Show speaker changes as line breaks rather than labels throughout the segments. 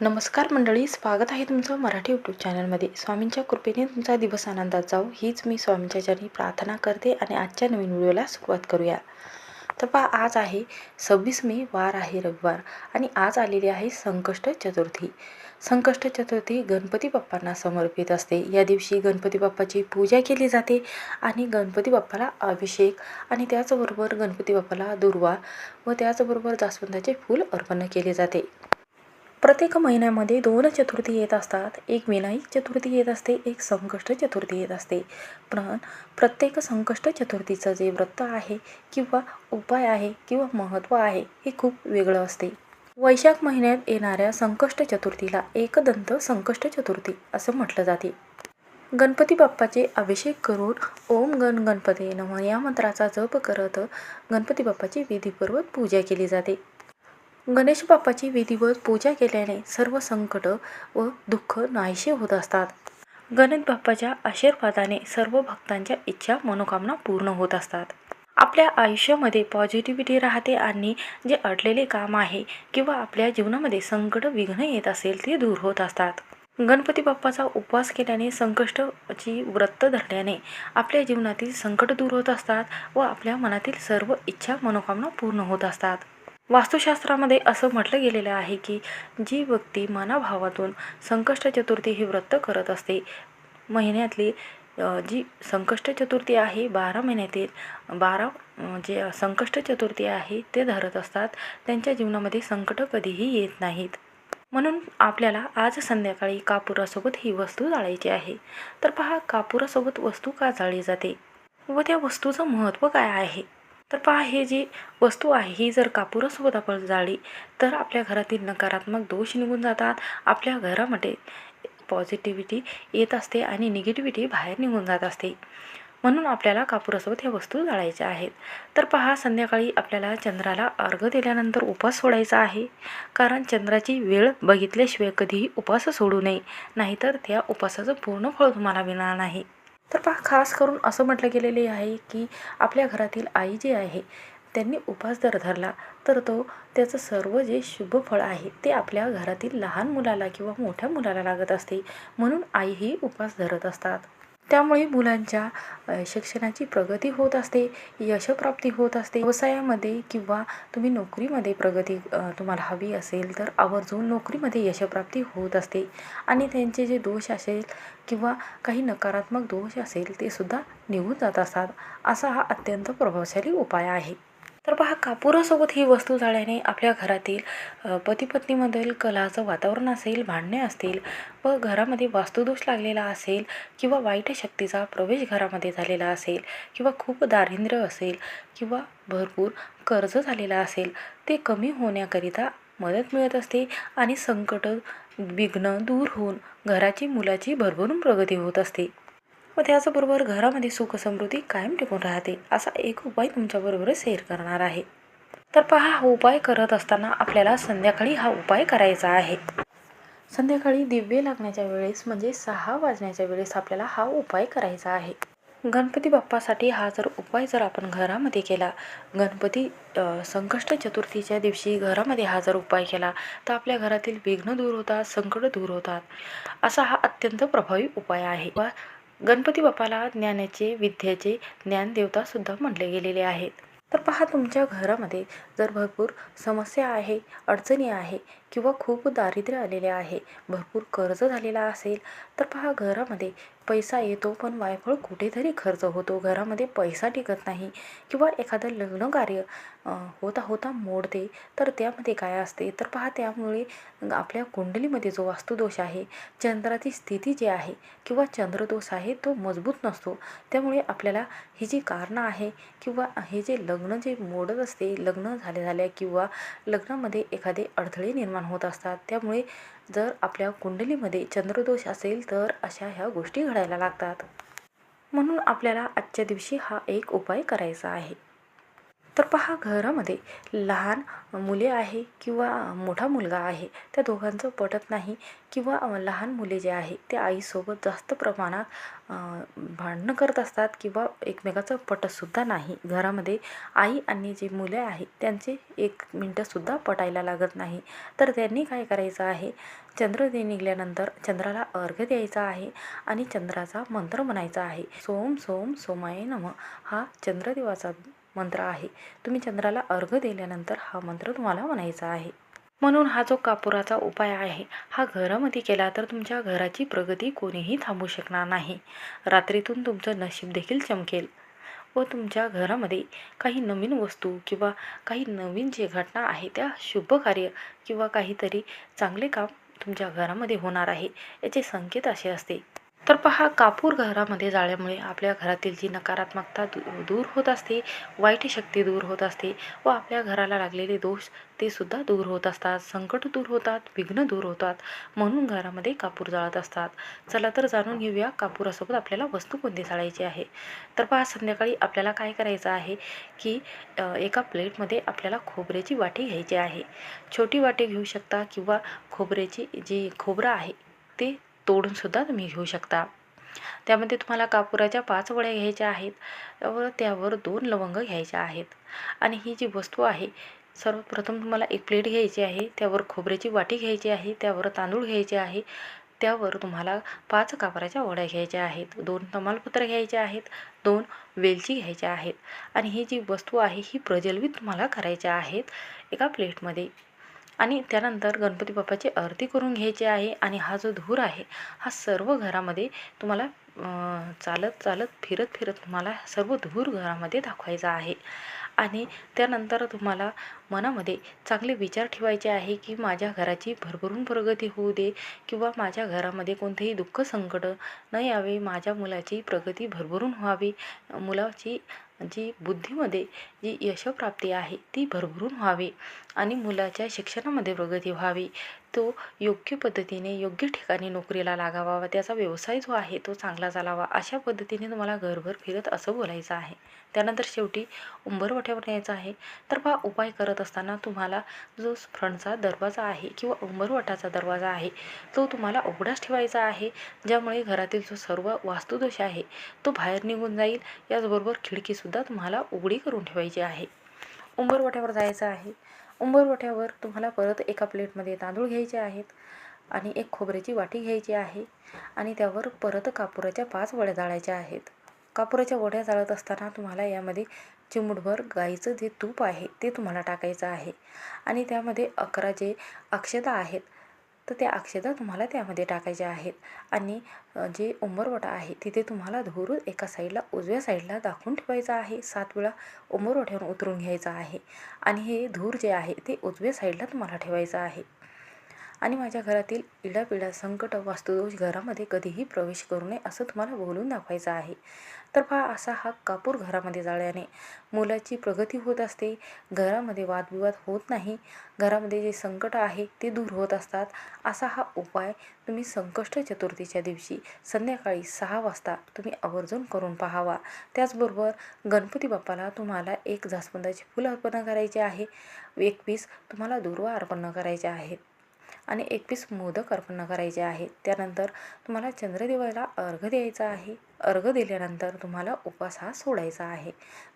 नमस्कार मंडळी स्वागत आहे तुमचं मराठी यूट्यूब चॅनलमध्ये स्वामींच्या कृपेने तुमचा दिवस आनंदात जाऊ हीच मी स्वामींच्या चरणी प्रार्थना करते आणि आजच्या नवीन व्हिडिओला सुरुवात करूया. तर पहा आज आहे सव्वीस मे वार आहे रविवार आणि आज आलेली आहे संकष्ट चतुर्थी. संकष्ट चतुर्थी गणपती बाप्पांना समर्पित असते. या दिवशी गणपती बाप्पाची पूजा केली जाते आणि गणपती बाप्पाला अभिषेक आणि त्याचबरोबर गणपती बाप्पाला दुर्वा व त्याचबरोबर जास्वंदाचे फूल अर्पण केले जाते. प्रत्येक महिन्यामध्ये दोन चतुर्थी येत असतात. एक विनायक चतुर्थी येत असते एक संकष्ट चतुर्थी येत असते. पण प्रत्येक संकष्ट चतुर्थीचं जे व्रत आहे किंवा उपाय आहे किंवा महत्त्व आहे हे खूप वेगळं असते. वैशाख महिन्यात येणाऱ्या संकष्ट चतुर्थीला एकदंत संकष्ट चतुर्थी असं म्हटलं जाते. गणपती बाप्पाचे अभिषेक करून ओम गण गणपती नम या मंत्राचा जप करत गणपती बाप्पाची विधीपूर्वक पूजा केली जाते. गणेश बाप्पाची विधिवत पूजा केल्याने सर्व संकट व दुःख नाहीसे होत असतात. गणेश बाप्पाच्या आशीर्वादाने सर्व भक्तांच्या इच्छा मनोकामना पूर्ण होत असतात. आपल्या आयुष्यामध्ये पॉझिटिव्हिटी राहते आणि जे अडलेले काम आहे किंवा आपल्या जीवनामध्ये संकट विघ्न येत असेल ते दूर होत असतात. गणपती बाप्पाचा उपवास केल्याने संकष्टची व्रत धरल्याने आपल्या जीवनातील संकट दूर होत असतात व आपल्या मनातील सर्व इच्छा मनोकामना पूर्ण होत असतात. वास्तुशास्त्रामध्ये असं म्हटलं गेलेलं आहे की जी व्यक्ती मनाभावातून संकष्ट चतुर्थी हे व्रत करत असते महिन्यातली जी संकष्ट चतुर्थी आहे बारा महिन्यातील बारा जे संकष्ट चतुर्थी आहे ते धरत असतात त्यांच्या जीवनामध्ये संकट कधीही येत नाहीत. म्हणून आपल्याला आज संध्याकाळी कापुरासोबत ही वस्तू जाळायची आहे. तर पहा कापुरासोबत वस्तू का जाळली जाते? व त्या वस्तूचं महत्त्व काय आहे? तर पहा हे जी वस्तू आहे ही जर कापूरासोबत आपण जाळली तर आपल्या घरातील नकारात्मक दोष निघून जातात. आपल्या घरामध्ये पॉझिटिव्हिटी येत असते आणि निगेटिव्हिटी बाहेर निघून जात असते. म्हणून आपल्याला कापुरासोबत ह्या वस्तू जाळायच्या आहेत. तर पहा संध्याकाळी आपल्याला चंद्राला अर्घ दिल्यानंतर उपास सोडायचा आहे. कारण चंद्राची वेळ बघितल्याशिवाय कधीही उपास सोडू नये. नाहीतर त्या उपासाचं पूर्ण फळ तुम्हाला मिळणार नाही. तर पहा खास करून असं म्हटलं गेलेले आहे की आपल्या घरातील आई जी आहे त्यांनी उपास जर धरला तर तो त्याचं सर्व जे शुभ फळ आहे ते आपल्या घरातील लहान मुलाला किंवा मोठ्या मुलाला लागत असते. म्हणून आई ही उपास धरत असतात. त्यामुळे मुलांच्या शिक्षणाची प्रगती होत असते यशप्राप्ती होत असते. व्यवसायामध्ये किंवा तुम्ही नोकरीमध्ये प्रगती तुम्हाला हवी असेल तर आवर्जून नोकरीमध्ये यशप्राप्ती होत असते. आणि त्यांचे जे दोष असेल किंवा काही नकारात्मक दोष असेल ते सुद्धा निघून जात असतात. असा हा अत्यंत प्रभावशाली उपाय आहे. तर पहा कापुरासोबत ही वस्तू जाळल्याने आपल्या घरातील पतीपत्नीमधील कलाचं वातावरण असेल भांडणे असतील व घरामध्ये वास्तुदोष लागलेला असेल किंवा वाईट शक्तीचा प्रवेश घरामध्ये झालेला असेल किंवा खूप दारिद्र्य असेल किंवा भरपूर कर्ज झालेला असेल ते कमी होण्याकरिता मदत मिळत असते आणि संकट विघ्न दूर होऊन घराची मुलाची भरभरून प्रगती होत असते. व त्याचबरोबर घरामध्ये सुखसमृद्धी कायम टिकून राहते असा एक उपाय तुमच्याबरोबर शेअर करणार आहे. तर पहा हा उपाय करत असताना आपल्याला संध्याकाळी हा उपाय करायचा आहे. संध्याकाळी दिव्य लागण्याच्या वेळेस म्हणजे सहा वाजण्याच्या वेळेस आपल्याला हा उपाय करायचा आहे. गणपती बाप्पासाठी हा जर उपाय जर आपण घरामध्ये केला गणपती संकष्ट चतुर्थीच्या दिवशी घरामध्ये हा जर उपाय केला तर आपल्या घरातील विघ्न दूर होतात संकट दूर होतात असा हा अत्यंत प्रभावी उपाय आहे. गणपती बाप्पाला ज्ञानाचे विद्याचे ज्ञानदेवतासुद्धा म्हटले गेलेले आहेत. तर पहा तुमच्या घरामध्ये जर भरपूर समस्या आहे अडचणी आहे किंवा खूप दारिद्र्य आलेले आहे भरपूर कर्ज झालेला असेल तर पहा घरामध्ये पैसा येतो पण वायफळ कुठेतरी खर्च होतो. घरामध्ये पैसा टिकत नाही किंवा एखादं लग्न कार्य होता होता मोडते तर त्यामध्ये काय असते? तर पहा त्यामुळे आपल्या कुंडलीमध्ये जो वास्तुदोष आहे चंद्राची स्थिती जी आहे किंवा चंद्रदोष आहे तो मजबूत नसतो. त्यामुळे आपल्याला ही जी कारणं आहे किंवा हे जे लग्न जे मोडत असते लग्न झाले झाल्या किंवा लग्नामध्ये एखादे अडथळे निर्माण होत असतात त्यामुळे जर आपल्या कुंडलीमध्ये चंद्रदोष असेल तर अशा ह्या गोष्टी घडायला लागतात. म्हणून आपल्याला आजच्या दिवशी हा एक उपाय करायचा आहे. तर पहा घरामध्ये लहान मुले आहे किंवा मोठा मुलगा आहे त्या दोघांचं पटत नाही किंवा लहान मुले जे आहे ते आईसोबत जास्त प्रमाणात भांडणं करत असतात किंवा एकमेकाचं पटतसुद्धा नाही. घरामध्ये आई आणि जे मुले आहेत त्यांचे एक मिनटंसुद्धा पटायला लागत नाही. तर त्यांनी काय करायचं आहे? चंद्रोदय निघाल्यानंतर चंद्राला अर्घ्य द्यायचा आहे आणि चंद्राचा मंत्र म्हणायचा आहे. सोम सोम सोमाय नम. हा चंद्रदेवाचा मंत्र आहे. तुम्ही चंद्राला अर्घ दिल्यानंतर हा मंत्र तुम्हाला म्हणायचा आहे. म्हणून हा जो कापुराचा उपाय आहे हा घरामध्ये केला तर तुमच्या घराची प्रगती कोणीही थांबू शकणार नाही. रात्रीतून तुमचं नशीब देखील चमकेल. व तुमच्या घरामध्ये काही नवीन वस्तू किंवा काही नवीन जे घटना आहे त्या शुभ कार्य किंवा काहीतरी चांगले काम तुमच्या घरामध्ये होणार आहे याचे संकेत असे असते. तर पहा कापूर घरामध्ये जाळ्यामुळे आपल्या घरातील जी नकारात्मकता दू दूर होत असते वाईट शक्ती दूर होत असते व आपल्या घराला लागलेले दोष ते सुद्धा दूर होत असतात. संकट दूर होतात विघ्न दूर होतात. म्हणून घरामध्ये कापूर जाळत असतात. चला तर जाणून घेऊया कापूरासोबत आपल्याला वस्तू कोणती जाळायची आहे. तर पहा संध्याकाळी आपल्याला काय करायचं आहे की एका प्लेटमध्ये आपल्याला खोबऱ्याची वाटी घ्यायची आहे. छोटी वाटी घेऊ शकता किंवा खोबऱ्याची जी खोबरं आहे ते तोडूनसुद्धा तुम्ही घेऊ शकता. त्यामध्ये तुम्हाला कापुराच्या पाच वड्या घ्यायच्या आहेत. व त्यावर दोन लवंग घ्यायच्या आहेत. आणि ही जी वस्तू आहे सर्वप्रथम तुम्हाला एक प्लेट घ्यायची आहे. त्यावर खोबऱ्याची वाटी घ्यायची आहे. त्यावर तांदूळ घ्यायचे आहे. त्यावर तुम्हाला पाच कापराच्या वड्या घ्यायच्या आहेत. दोन तमालपत्र घ्यायचे आहेत. दोन वेलची घ्यायच्या आहेत. आणि ही जी वस्तू आहे ही प्रज्वलित तुम्हाला करायच्या आहेत एका प्लेटमध्ये. आणि त्यानंतर गणपती बाप्पाची आरती करून घ्यायची आहे आणि हा जो धूर आहे हा सर्व घरामध्ये तुम्हाला चालत चालत फिरत फिरत तुम्हाला सर्व धूर घरामध्ये दाखवायचा आहे. आणि त्यानंतर तुम्हाला मनामध्ये चांगले विचार ठेवायचे आहे की माझ्या घराची भरभरून प्रगती होऊ दे किंवा माझ्या घरामध्ये कोणतेही दुःख संकट न यावे माझ्या मुलाची प्रगती भरभरून व्हावी. मुलाची जी बुद्धीमध्ये जी यशप्राप्ती आहे ती भरभरून व्हावी आणि मुलाच्या शिक्षणामध्ये प्रगती व्हावी. तो योग्य पद्धतीने योग्य ठिकाणी नोकरीला लागावा व त्याचा व्यवसाय जो आहे तो चांगला चालावा अशा पद्धतीने तुम्हाला घरभर फिरत असं बोलायचं आहे. त्यानंतर शेवटी उंबरवट्यावर यायचं आहे. तर पहा उपाय करत असताना तुम्हाला जो फ्रंटचा दरवाजा आहे किंवा उंबरवटाचा दरवाजा आहे तो तुम्हाला उघडाच ठेवायचा आहे ज्यामुळे घरातील जो सर्व वास्तुदोष आहे तो बाहेर निघून जाईल. याचबरोबर खिडकीसुद्धा तुम्हाला उघडी करून ठेवायची आहे. उंबरवट्यावर जायचं आहे. उंबरवठ्यावर तुम्हाला परत एका प्लेटमध्ये तांदूळ घ्यायचे आहेत आणि एक खोबऱ्याची वाटी घ्यायची आहे आणि त्यावर परत कापुराच्या पाच वड्या जाळायच्या आहेत. कापुराच्या वड्या जाळत असताना तुम्हाला यामध्ये चिमूटभर गाईचं जे तूप आहे ते तुम्हाला टाकायचं आहे आणि त्यामध्ये अकरा जे अक्षता आहेत तर त्या अक्षता तुम्हाला त्यामध्ये टाकायच्या आहेत. आणि जे उंबरवटा आहे तिथे तुम्हाला धूर एका साईडला उजव्या साईडला दाखवून ठेवायचा आहे. सात वेळा उंबरवट्यावर उतरून घ्यायचा आहे. आणि हे धूर जे आहे ते उजव्या साईडला तुम्हाला ठेवायचं आहे. आणि माझ्या घरातील इडापिडा संकट वास्तुदोष घरामध्ये कधीही प्रवेश करू नये असं तुम्हाला बोलून दाखवायचं आहे. तर पहा असा हा कापूर घरामध्ये जाळल्याने मुलाची प्रगती होत असते. घरामध्ये वादविवाद होत नाही. घरामध्ये जे संकट आहे ते दूर होत असतात. असा हा उपाय तुम्ही संकष्ट चतुर्थीच्या दिवशी संध्याकाळी सहा वाजता तुम्ही आवर्जून करून पाहावा. त्याचबरोबर गणपती बाप्पाला तुम्हाला एक जास्वंदाची फुलं अर्पण करायचे आहे. एक पीस तुम्हाला दुर्वा अर्पण करायचे आहेत. आणि एक पीस मोदक अर्पण करायचे आहे त्यानंतर तुम्हाला चंद्रदेवाला अर्घ द्यायचा आहे. अर्घ दिल्यानंतर तुम्हाला उपवास हा सोडायचा आहे.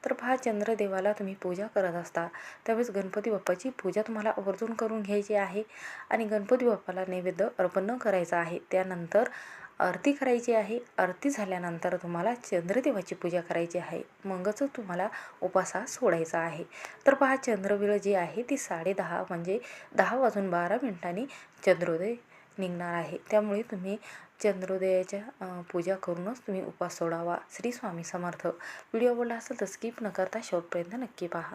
तर पहा चंद्रदेवाला तुम्ही पूजा करत असता त्यावेळेस गणपती बाप्पाची पूजा तुम्हाला आवर्जून करून घ्यायची आहे आणि गणपती बाप्पाला नैवेद्य अर्पण करायचा आहे. त्यानंतर आरती करायची आहे. आरती झाल्यानंतर तुम्हाला चंद्रदेवाची पूजा करायची आहे. मगच तुम्हाला उपासा सोडायचा आहे. तर पहा चंद्रवेळ जी आहे ती साडेदहा म्हणजे दहा वाजून बारा मिनिटांनी चंद्रोदय निघणार आहे. त्यामुळे तुम्ही चंद्रोदयाच्या पूजा करूनच तुम्ही उपास सोडावा. श्री स्वामी समर्थ. व्हिडिओ आवडला असेल तर स्किप न करता शेवटपर्यंत नक्की पहा.